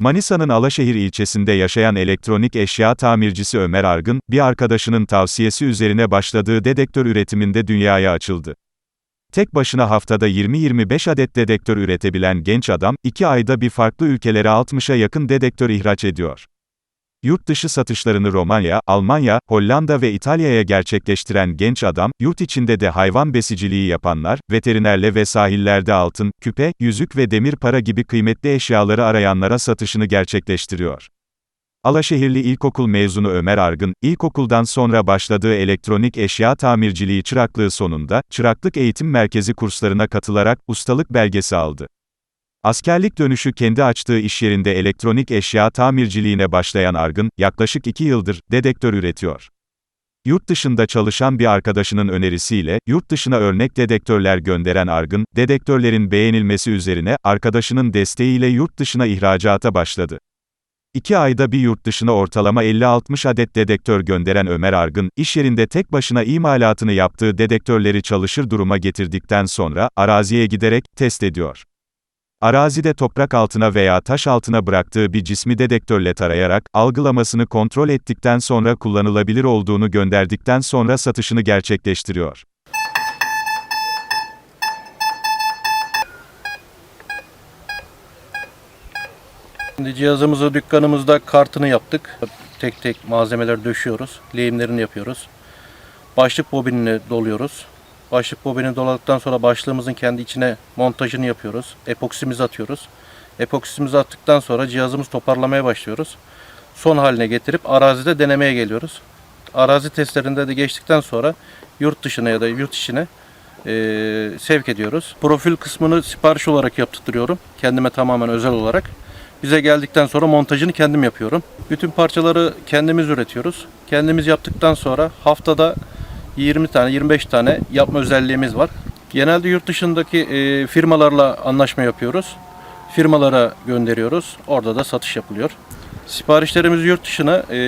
Manisa'nın Alaşehir ilçesinde yaşayan elektronik eşya tamircisi Ömer Argın, bir arkadaşının tavsiyesi üzerine başladığı dedektör üretiminde dünyaya açıldı. Tek başına haftada 20-25 adet dedektör üretebilen genç adam, 2 ayda bir farklı ülkelere 60'a yakın dedektör ihraç ediyor. Yurt dışı satışlarını Romanya, Almanya, Hollanda ve İtalya'ya gerçekleştiren genç adam, yurt içinde de hayvan besiciliği yapanlar, veterinerle ve sahillerde altın, küpe, yüzük ve demir para gibi kıymetli eşyaları arayanlara satışını gerçekleştiriyor. Alaşehirli İlkokul mezunu Ömer Argın, ilkokuldan sonra başladığı elektronik eşya tamirciliği çıraklığı sonunda, çıraklık eğitim merkezi kurslarına katılarak, ustalık belgesi aldı. Askerlik dönüşü kendi açtığı iş yerinde elektronik eşya tamirciliğine başlayan Argın, yaklaşık iki yıldır, dedektör üretiyor. Yurt dışında çalışan bir arkadaşının önerisiyle, yurt dışına örnek dedektörler gönderen Argın, dedektörlerin beğenilmesi üzerine, arkadaşının desteğiyle yurt dışına ihracata başladı. İki ayda bir yurt dışına ortalama 50-60 adet dedektör gönderen Ömer Argın, iş yerinde tek başına imalatını yaptığı dedektörleri çalışır duruma getirdikten sonra, araziye giderek, test ediyor. Arazide toprak altına veya taş altına bıraktığı bir cismi dedektörle tarayarak, algılamasını kontrol ettikten sonra kullanılabilir olduğunu gönderdikten sonra satışını gerçekleştiriyor. Şimdi cihazımızı dükkanımızda kartını yaptık. Tek tek malzemeler döşüyoruz. Lehimlerini yapıyoruz. Başlık bobinini doluyoruz. Başlık bobini doladıktan sonra başlığımızın kendi içine montajını yapıyoruz. Epoksimizi atıyoruz. Epoksimizi attıktan sonra cihazımız toparlamaya başlıyoruz. Son haline getirip arazide denemeye geliyoruz. Arazi testlerinde de geçtikten sonra yurt dışına ya da yurt içine eee, sevk ediyoruz. Profil kısmını sipariş olarak yaptırıyorum. Kendime tamamen özel olarak. Bize geldikten sonra montajını kendim yapıyorum. Bütün parçaları kendimiz üretiyoruz. Kendimiz yaptıktan sonra haftada 20 tane, 25 tane yapma özelliğimiz var. Genelde yurt dışındaki e, firmalarla anlaşma yapıyoruz. Firmalara gönderiyoruz. Orada da satış yapılıyor. Siparişlerimizi yurt dışına e,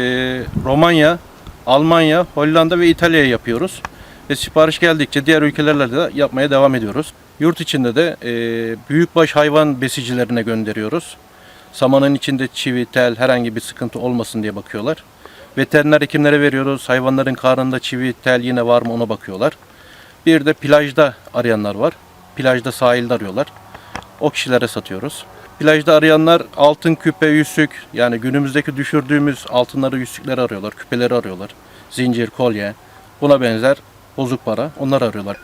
Romanya, Almanya, Hollanda ve İtalya'ya yapıyoruz. Ve sipariş geldikçe diğer ülkelerle de yapmaya devam ediyoruz. Yurt içinde de e, büyükbaş hayvan besicilerine gönderiyoruz. Samanın içinde çivi, tel herhangi bir sıkıntı olmasın diye bakıyorlar. Veteriner hekimlere veriyoruz. Hayvanların karnında çivi, tel yine var mı ona bakıyorlar. Bir de plajda arayanlar var. Plajda sahilde arıyorlar. O kişilere satıyoruz. Plajda arayanlar altın küpe, yüzük yani günümüzdeki düşürdüğümüz altınları, yüzükleri arıyorlar, küpeleri arıyorlar. Zincir, kolye, buna benzer bozuk para onları arıyorlar.